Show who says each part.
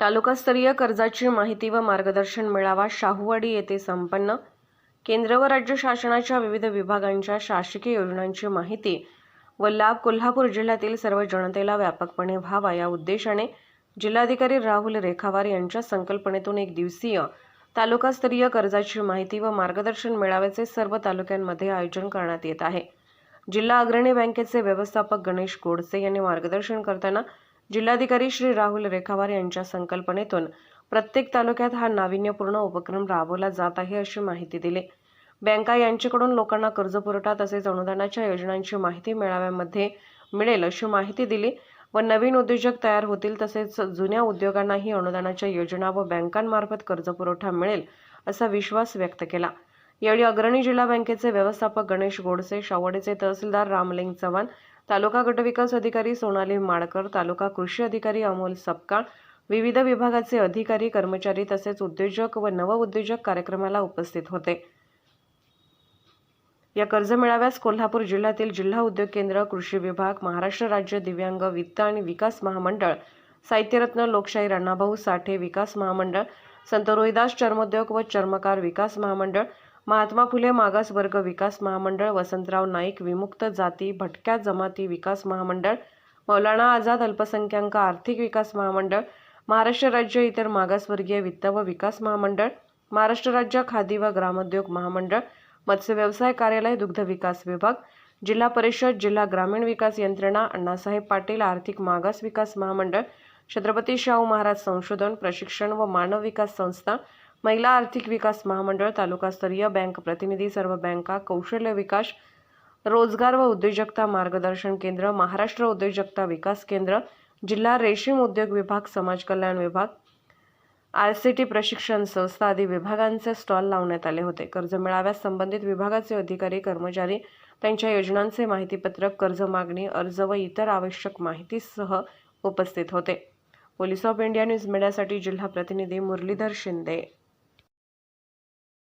Speaker 1: तालुकास्तरीय कर्जाची माहिती व मार्गदर्शन मेळावा शाहूवाडी येथे संपन्न. केंद्र व राज्य शासनाच्या विविध विभागांच्या शासकीय योजनांची माहिती व लाभ कोल्हापूर जिल्ह्यातील सर्व जनतेला व्यापकपणे व्हावा या उद्देशाने जिल्हाधिकारी राहुल रेखावार यांच्या संकल्पनेतून एक दिवसीय तालुकास्तरीय कर्जाची माहिती व मार्गदर्शन मेळाव्याचे सर्व तालुक्यांमध्ये आयोजन करण्यात येत आहे. जिल्हा अग्रणी बँकेचे व्यवस्थापक गणेश गोडसे यांनी मार्गदर्शन करताना जिल्हाधिकारी श्री राहुल रेखावार यांच्या संकल्पनेतून प्रत्येक तालुक्यात हा नाविन्यपूर्ण उपक्रम राबवला जात आहे अशी माहिती दिली. बँका यांच्याकडून लोकांना कर्जपुरवठा तसेच अनुदानाच्या योजनांची माहिती मेळाव्यामध्ये मिळेल अशी माहिती दिली व नवीन उद्योजक तयार होतील तसेच जुन्या उद्योगांनाही अनुदानाच्या योजना व बँकांमार्फत कर्जपुरवठा मिळेल असा विश्वास व्यक्त केला. यावेळी अग्रणी जिल्हा बँकेचे व्यवस्थापक गणेश गोडसे शावडेचे तहसीलदार रामलिंग चव्हाण तालुका गटविकास अधिकारी सोनाली माडकर तालुका कृषी अधिकारी अमोल सपकाळ विविध विभागाचे अधिकारी कर्मचारी तसेच उद्योजक व नवउद्योजक कार्यक्रमाला उपस्थित होते. या कर्ज मेळाव्यास कोल्हापूर जिल्ह्यातील जिल्हा उद्योग केंद्र कृषी विभाग महाराष्ट्र राज्य दिव्यांग वित्त आणि विकास महामंडळ साहित्यरत्न लोकशाही अण्णाभाऊ साठे विकास महामंडळ संत रोहिदास चर्मोद्योग व चर्मकार विकास महामंडळ महात्मा फुले मागासवर्ग विकास महामंडळ वसंतराव नाईक विमुक्त जाती भटक्या जमाती विकास महामंडळ मौलाना आझाद अल्पसंख्याक आर्थिक विकास महामंडळ महाराष्ट्र राज्य इतर मागासवर्गीय वित्त व विकास महामंडळ महाराष्ट्र राज्य खादी व ग्रामोद्योग महामंडळ मत्स्य व्यवसाय कार्यालय दुग्ध विकास विभाग जिल्हा परिषद जिल्हा ग्रामीण विकास यंत्रणा अण्णासाहेब पाटील आर्थिक मागास विकास महामंडळ छत्रपती शाहू महाराज संशोधन प्रशिक्षण व मानव विकास संस्था महिला आर्थिक विकास महामंडळ तालुकास्तरीय बँक प्रतिनिधी सर्व बँका कौशल्य विकास रोजगार व उद्योजकता मार्गदर्शन केंद्र महाराष्ट्र उद्योजकता विकास केंद्र जिल्हा रेशीम उद्योग विभाग समाज कल्याण विभाग आर सी टी प्रशिक्षण संस्था आदी विभागांचे स्टॉल लावण्यात आले होते. कर्ज मिळाव्यास संबंधित विभागाचे अधिकारी कर्मचारी त्यांच्या योजनांचे माहितीपत्रक कर्ज मागणी अर्ज व इतर आवश्यक माहितीसह उपस्थित होते. पोलीस ऑफ इंडिया न्यूज मीडियासाठी जिल्हा प्रतिनिधी मुरलीधर शिंदे.